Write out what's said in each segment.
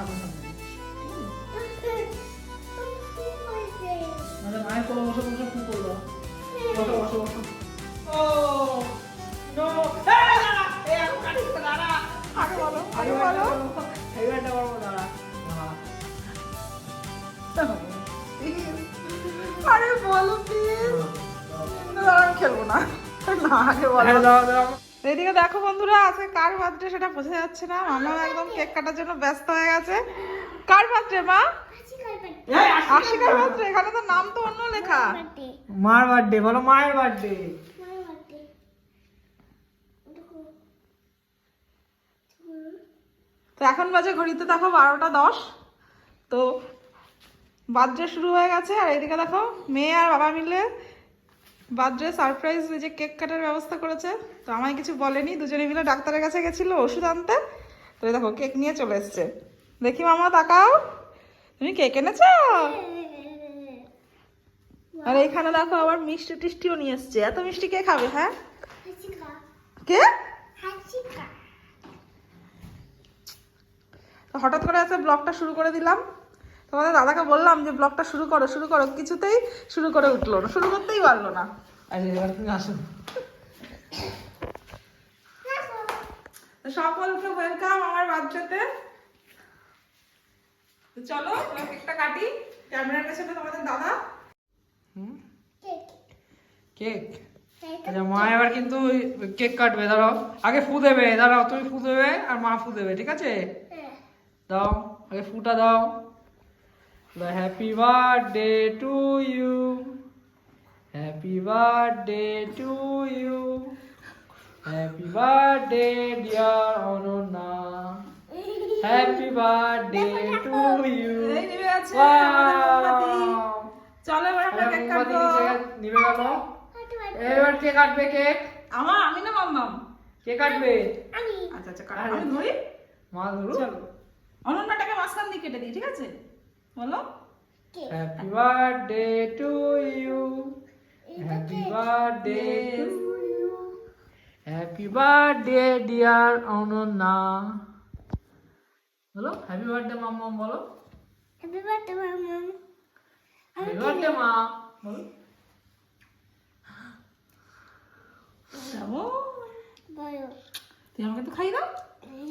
সাবধান বসে বসে বসো বসো বসো। ও নো বলব দাঁড়া। দাঁড়া। আরে বলো প্লিজ। আমি খেলব না। না আগে বলো। হ্যাঁ দাও দাও এদিকে দেখো বন্ধুরা আজকে কার বার্থডে সেটা বোঝা যাচ্ছে না। মামা একদম কেক কাটার জন্য ব্যস্ত হয়ে গেছে। কার বার্থডে মা? আশিকার বার্থডে। এখানে তো নাম তো অন্য লেখা। মার বার্থডে। বলো মায়ের বার্থডে। তো এখন বাজে ঘড়িতে দেখো বারোটা দশ। তো বার্থডে শুরু হয়ে গেছে আর এদিকে দেখো মেয়ে আর বাবা মিলে বার্থডে সারপ্রাইজ যে কেক কাটার ব্যবস্থা করেছে। তো আমায় কিছু বলেনি দুজনে মিলে ডাক্তারের কাছে গেছিল ওষুধ আনতে। তো দেখো কেক নিয়ে চলে এসছে। দেখি মামা তাকাও। তুমি কেক এনেছ? আর এখানে দেখো আবার মিষ্টি টিষ্টিও নিয়ে এসছে। এত মিষ্টি কে খাবে হ্যাঁ? কে? তো হঠাৎ করে এসে ব্লগটা শুরু করে দিলাম। তোমাদের দাদাকে বললাম যে ব্লগটা শুরু করো শুরু করো। কিছুতেই শুরু করে উঠল না শুরু করতেই পারল না। এবার তুমি আসো। সকলকে ওয়েলকাম আমার বাচ্চাতে। চলো কেকটা কাটি। ক্যামেরার পেছনে তোমাদের দাদা। কেক। আচ্ছা মা এবার কিন্তু কেক কাটবে দাঁড়াও। আগে ফু দেবে দাঁড়াও তুমি ফু দেবে আর মা ফু দেবে ঠিক আছে? দাও আগে ফুটা দাও। Happy birthday to you happy birthday to you happy birthday dear Ananya happy birthday to you এই নেমে আছে আমাদের মোমবাতি। চলো এবার আমরা কেক কাটবো। নিবে গেল এবার কে কাটবে কেক আমার আমি না মাম্মাম? কে কাটবে? আচ্ছা আচ্ছা কাটো। আমি ধরি? মা ধরু চলো। অনন্যাটাকে মাঝখান দিয়ে কেটে দিই ঠিক আছে? বলো। Happy birthday to you happy birthday to you happy birthday dear Ananya বলো হ্যাপি বার্থডে মাম্মাম বলো। হ্যাপি বার্থডে মাম্মাম হ্যাপি বার্থডে মা। বলো। তুই আমাকে তো খাই দাও।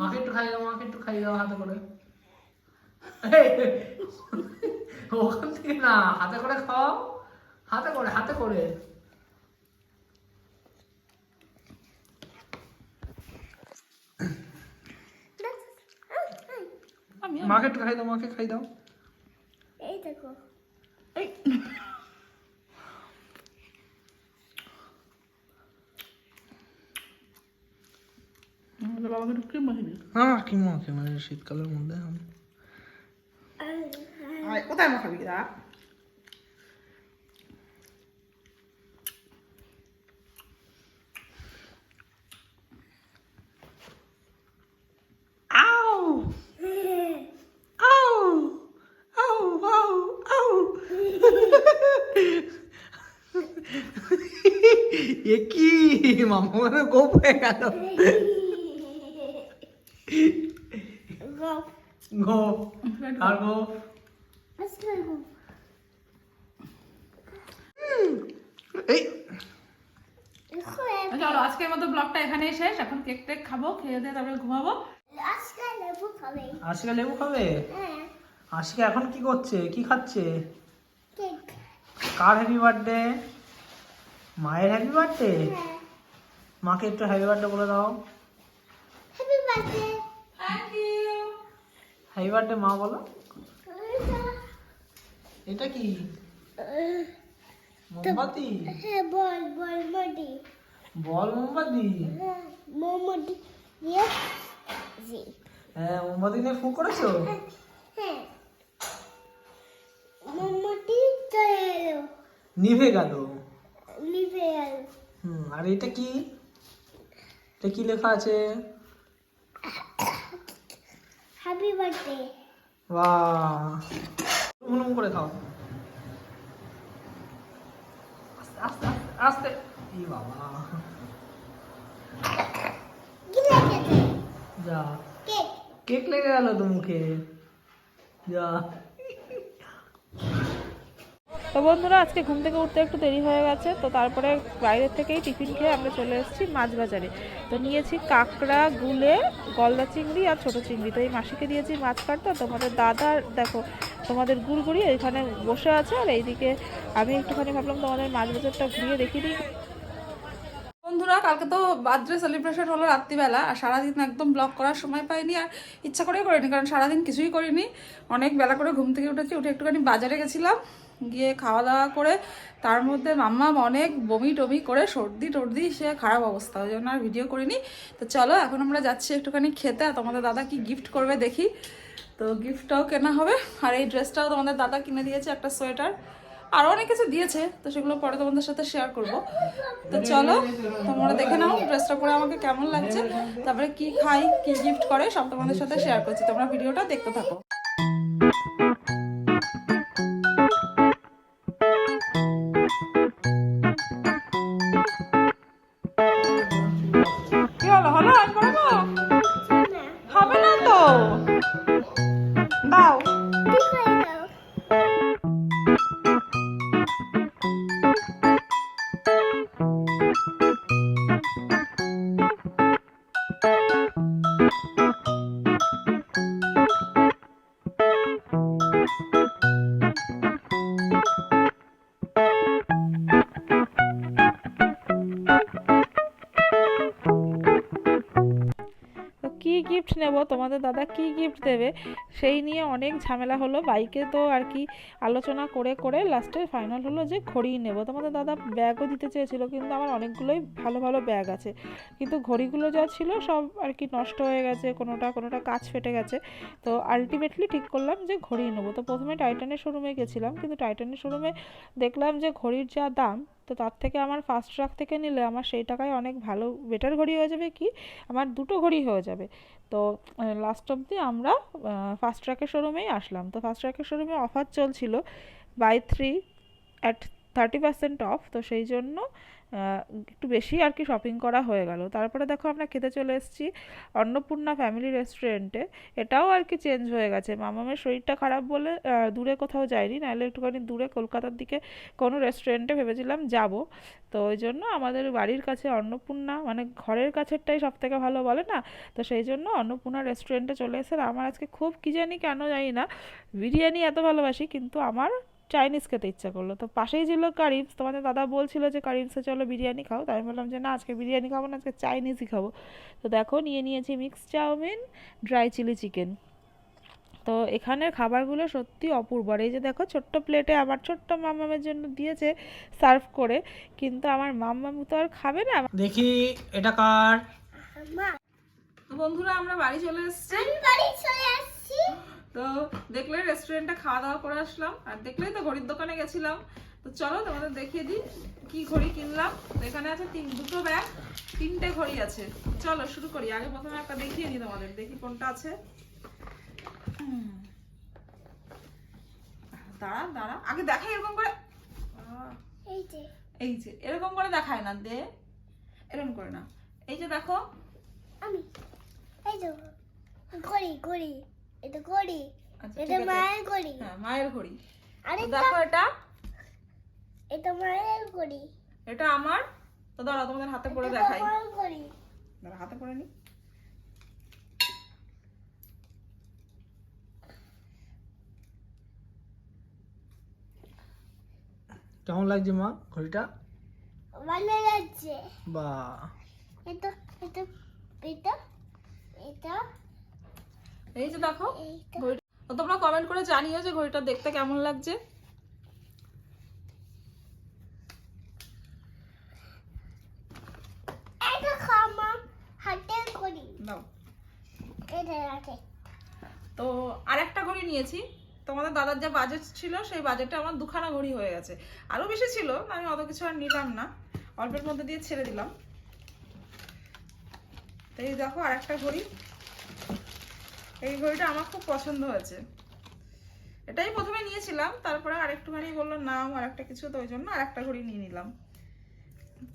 মাকে একটু খাইয়ে দাও মাকে একটু খাইয়ে দাও হাতে করে। ওখান থেকে না হাতে করে খাও। হাতে করে হাতে করে। মাকে খাই দাও মাকে খাই দাও। এই বাবাকে ক্রিম হ্যাঁ কি মাকে মানে শীতকালের মধ্যে। আয়, কোথায় মাখাবি দা আউ আউ আউ আউ আউ এ কি মামা মানে গোপ হয়ে গেল গোপ আর গোপ এই। চলো আজকের মতো ব্লগটা এখানেই শেষ। এখন কেক টেক খাব খেয়ে দিয়ে তারপরে ঘুমাবো। আশিকা লেবু খাবে। আশিকা এখন কি করছে? কি খাচ্ছে? কার হ্যাপি বার্থডে মায়ের হ্যাপি বার্থডে মাকে একটু হ্যাপি বার্থডে বলে দাও। থ্যাংক ইউ হ্যাপি বার্থডে মা বলো। এটা কি? মোমবাতি? হ্যাঁ বল বল মডি বল মোমবাতি? মোমডি ইয়েস জি হ্যাঁ মোমবাতি নিয়ে ফু করেছ? হ্যাঁ মোমডি চলে এলো। নিভে গেল। নিভে গেল। হুম আর এটা কি? এটা কি লেখা আছে? হ্যাপি বার্থডে বাহ। হুলুম করে খাও। আস্তে আস্তে আস্তে বাবা। যা। কেক লেগে গেল তো মুখে। যা। তো বন্ধুরা, আজকে ঘুম থেকে উঠতে একটু দেরি হয়ে গেছে, তো তারপরে বাইরের থেকেই টিফিন খেয়ে আমরা চলে এসেছি মাছ বাজারে তো নিয়েছি কাঁকড়া, গুলে, গলদা চিংড়ি আর ছোট চিংড়ি। তো এই মাসিকে দিয়েছি মাছ কাটতে। তোমাদের দাদার দেখো তোমাদের গুড়গুড়ি এখানে বসে আছে আর এইদিকে আমি একটুখানি ভাবলাম তোমাদের মাছ বাজারটা ঘুরিয়ে দেখিয়ে দিই। বন্ধুরা, কালকে তো বার্থডে সেলিব্রেশন হলো রাত্রিবেলা আর সারাদিন একদম ব্লক করার সময় পাইনি আর ইচ্ছা করেই করিনি, কারণ সারাদিন কিছুই করিনি। অনেক বেলা করে ঘুম থেকে উঠেছি, উঠে একটুখানি বাজারে গেছিলাম। গিয়ে খাওয়া দাওয়া করে তার মধ্যে মাম্মা অনেক বমি টমি করে সর্দি টর্দি, সে খারাপ অবস্থা, ওই জন্য আর ভিডিও করিনি। তো চলো, এখন আমরা যাচ্ছি একটুখানি খেতে আর তোমাদের দাদা কি গিফট করবে দেখি। তো গিফটটাও কেনা হবে, আর এই ড্রেসটাও তোমাদের দাদা কিনে দিয়েছে একটা সোয়েটার। আরও অনেক কিছু দিয়েছে, তো সেগুলো পরে তোমাদের সাথে শেয়ার করব। তো চলো, তোমরা দেখে নাও ড্রেসটা পরে আমাকে কেমন লাগছে। তারপরে কি খাই, কি গিফট করে, সব তোমাদের সাথে শেয়ার করছি। তোমরা ভিডিওটা দেখতে থাকো। নেব তোমাদের দাদা কি গিফট দেবে? সেই নিয়ে অনেক ঝামেলা হলো। বাইকে তো আর কি আলোচনা করে করে লাস্টে ফাইনাল হলো যে ঘড়ি নেব। তোমাদের দাদা ব্যাগও দিতে চেয়েছিল, কিন্তু আমার অনেকগুলোই ভালো ভালো ব্যাগ আছে। কিন্তু ঘড়িগুলো যা ছিল সব আর কি নষ্ট হয়ে গেছে, কোনোটা কোনোটা কাজ ফেটে গেছে। তো আলটিমেটলি ঠিক করলাম যে ঘড়ি নেব। তো প্রথমে টাইটানের শোরুমে গেছিলাম, কিন্তু টাইটানের শোরুমে দেখলাম যে ঘড়ির যা দাম, তো তার থেকে আমার ফার্স্ট ট্রাক থেকে নিলে আমার সেই টাকায় অনেক ভালো বেটার ঘড়ি হয়ে যাবে কি? আমার দুটো ঘড়ি হয়ে যাবে। তো লাস্ট অবধি আমরা ফার্স্ট ট্র্যাকের শোরুমেই আসলাম। তো ফার্স্ট ট্র্যাকের শোরুমে অফার চলছিল buy three at thirty percent off তো সেই জন্য একটু বেশি আর কি শপিং করা হয়ে গেল। তারপরে দেখো আমরা খেতে চলে এসেছি অন্নপূর্ণা ফ্যামিলি রেস্টুরেন্টে এটাও আর কি চেঞ্জ হয়ে গেছে। মামামের শরীরটা খারাপ বলে দূরে কোথাও যাইনি নাহলে একটুখানি দূরে কলকাতার দিকে কোনো রেস্টুরেন্টে ভেবেছিলাম যাব। তো ওই জন্য আমাদের বাড়ির কাছে অন্নপূর্ণা মানে ঘরের কাছেরটাই সব থেকে ভালো বলে না? তো সেই জন্য অন্নপূর্ণা রেস্টুরেন্টে চলে এসে আমার আজকে খুব কী জানি কেন জানি না, বিরিয়ানি এত ভালোবাসি, কিন্তু আমার চাইনিজ খেতে ইচ্ছা করল। তো পাশেই ছিল কারিমস তোমাদের দাদা বলছিল যে কারিমসে চলো বিরিয়ানি খাও। তাই আমি বললাম যে না আজকে বিরিয়ানি খাব না আজকে চাইনিজই খাব। তো দেখো নিয়ে নিয়েছি mix chowmein dry chilli chicken তো এখানের খাবারগুলো সত্যি অপূর্ব। আর এই যে দেখো ছোট্ট প্লেটে আমার ছোট্ট মামামের জন্য দিয়েছে সার্ভ করে। কিন্তু আমার মাম্মামু তো আর খাবে না। দেখি এটা কার? মা। বন্ধুরা আমরা বাড়ি চলে এসেছি। আমি বাড়ি চলে আসছি। তো দেখলে রেস্টুরেন্টে খাওয়া দাওয়া করে আসলাম আর দেখলেই তো ঘড়ির দোকানে গেছিলাম। তো চলো তোমাদের দেখিয়ে দিই কি ঘড়ি কিনলাম। তো এখানে আছে তিন দুটো ব্যাগ তিনটে ঘড়ি আছে। চলো শুরু করি আগে প্রথমে একটা দেখিয়ে দিই তোমাদের দেখি কোনটা আছে। দাঁড়া দাঁড়া আগে দেখাই এরকম করে। এই যে। এই যে এরকম করে দেখায় না দে। এরকম করে না এই যে দেখো। আমি। এই যে ঘড়ি ঘড়ি। এটা ঘড়ি। আচ্ছা এটা মায়ের ঘড়ি। হ্যাঁ মায়ের ঘড়ি। আরে দেখো এটা এটা। মায়ের ঘড়ি। এটা আমার। তো দাঁড়াও তোমাদের হাতে পরে দেখাই। দাঁড়া হাতে পরে নি। কেমন লাগছে মা ঘড়িটা? ভালো লাগছে। বা এটা এটা এটা এটা এই যে দেখো ঘড়িটা তোমরা কমেন্ট করে জানিও যে ঘড়িটা দেখতে কেমন লাগছে। তো আরেকটা ঘড়ি নিয়েছি। তোমাদের দাদার যে বাজেট ছিল সেই বাজেটে আমার দুখানা ঘড়ি হয়ে গেছে। আরও বেশি ছিল আমি অত কিছু আর নিলাম না। অল্পের মধ্যে দিয়ে ছেড়ে দিলাম। তো এই দেখো আরেকটা ঘড়ি। এই ঘড়িটা আমার খুব পছন্দ হয়েছে। এটাই প্রথমে নিয়েছিলাম তারপরে আরেকটুখানি বলল না আর একটা কিছু তো ওই জন্য আরেকটা ঘড়ি নিয়ে নিলাম।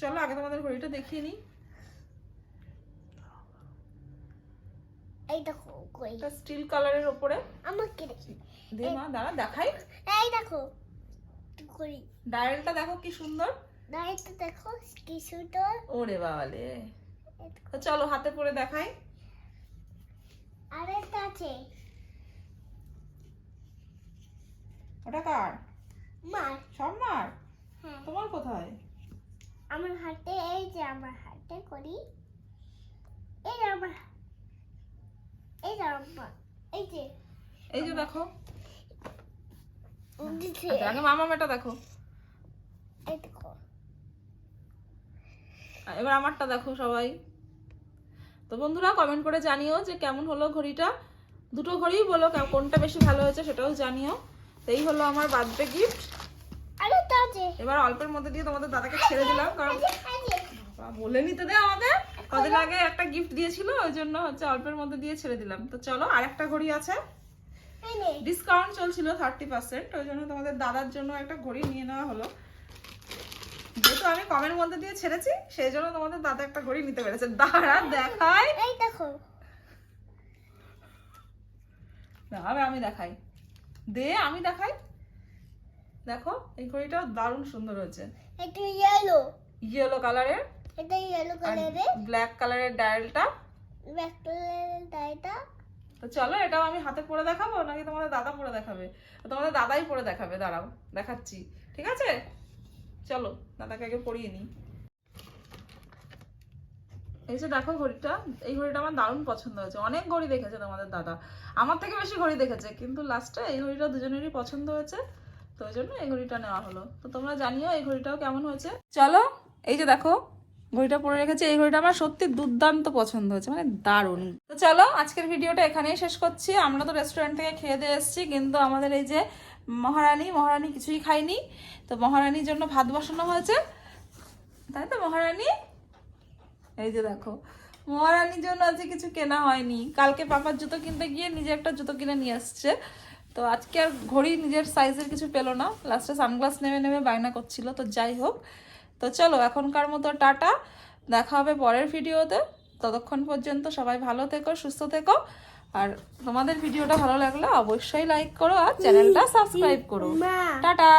চলো আগে তোমাদের ঘড়িটা দেখিয়ে নিই। এই দেখো এটা স্টিল কালারের ওপরে। আমাকে দেখি। দে মা দাঁড়া দেখাই। এই দেখো ডায়ালটা দেখো কি সুন্দর। দেখো কি সুন্দর। ওরে বাবালে। চলো হাতে পরে দেখাই। আরেকটা আছে। ওটা কার? মার। সব মার? হ্যাঁ। তোমার কোথায়? আমার হাতে এই যে আমার হাতে করি। এই যে আমার এই যে আমার এই যে এই যে দেখো। আচ্ছা, আগে মামা মেটা দেখো। এই দেখো। এবার আমারটা দেখো সবাই। তো বন্ধুরা কমেন্ট করে জানিও যে কেমন হলো ঘড়িটা। দুটো ঘড়িই বলো কোনটা বেশি ভালো হয়েছে সেটাও জানিও। তো এই হলো আমার বার্থডে গিফট এবার অল্পের মধ্যে দিয়ে তোমাদের দাদাকে ছেড়ে দিলাম কারণ বলে নিতে দে আমাকে কদিন আগে একটা গিফট দিয়েছিল ওই জন্য হচ্ছে অল্পের মধ্যে দিয়ে ছেড়ে দিলাম। তো চলো আর একটা ঘড়ি আছে। ডিসকাউন্ট চলছিল থার্টি পার্সেন্ট ওই জন্য তোমাদের দাদার জন্য একটা ঘড়ি নিয়ে নেওয়া হলো। যেহেতু আমি কমের মধ্যে দিয়ে ছেড়েছি সেই জন্য তোমাদের দাদা একটা ঘড়ি নিতে পেরেছে। দাঁড়া দেখাই। এই দেখো। আমি দেখাই। দে আমি দেখাই। দেখো এই ঘড়িটাও দারুণ সুন্দর হয়েছে। এটা ইয়েলো ইয়েলো কালারের এটা ইয়েলো কালারের ব্ল্যাক কালারের ডায়ালটা ব্ল্যাক কালারের ডাইটা তো চলো এটাও আমি হাতে পরে দেখাবো নাকি তোমাদের দাদা পরে দেখাবে? তোমাদের দাদাই পরে দেখাবে দাঁড়াও দেখাচ্ছি। ঠিক আছে? চলো, দাদাকে আগে পরিয়ে নিই। যে দেখো ঘড়িটা, এই ঘড়িটা আমার দারুণ পছন্দ হয়েছে। অনেক ঘড়ি দেখেছে তোমাদের দাদা। আমার থেকে বেশি ঘড়ি দেখেছে, কিন্তু লাস্টে এই ঘড়িটা দুজনেরই পছন্দ হয়েছে, তো ওই জন্য এই ঘড়িটা নেওয়া হলো। তো তোমরা জানিও এই ঘড়িটাও কেমন হয়েছে। চলো, এই যে দেখো, ঘড়িটা পরে রেখেছে। এই ঘড়িটা আমার সত্যি দুর্দান্ত পছন্দ হয়েছে মানে দারুণ। তো চলো, আজকের ভিডিওটা এখানেই শেষ করছি। আমরা তো রেস্টুরেন্ট থেকে খেয়ে দিয়ে এসেছি, কিন্তু আমাদের এই যে মহারানী মহারানী কিছুই খাইনি তো মহারানীর জন্য ভাত বসানো হয়েছে। তাই তো মহারানী? এই যে দেখো, মহারানীর জন্য আজকে কিছু কেনা হয়নি। কালকে পাপার জুতো কিনতে গিয়ে নিজে একটা জুতো কিনে নিয়ে আসছে। তো আজকে আর ঘড়ি নিজের সাইজের কিছু পেল না। লাস্টে সানগ্লাস নেমে নেমে বায়না করছিল। তো যাই হোক, তো চলো এখনকার মতো টাটা। দেখা হবে পরের ভিডিওতে ততক্ষণ পর্যন্ত সবাই ভালো থেকো, সুস্থ থেকো। আর তোমাদের ভিডিওটা ভালো লাগলে অবশ্যই লাইক করো আর চ্যানেলটা সাবস্ক্রাইব করো। টাটা।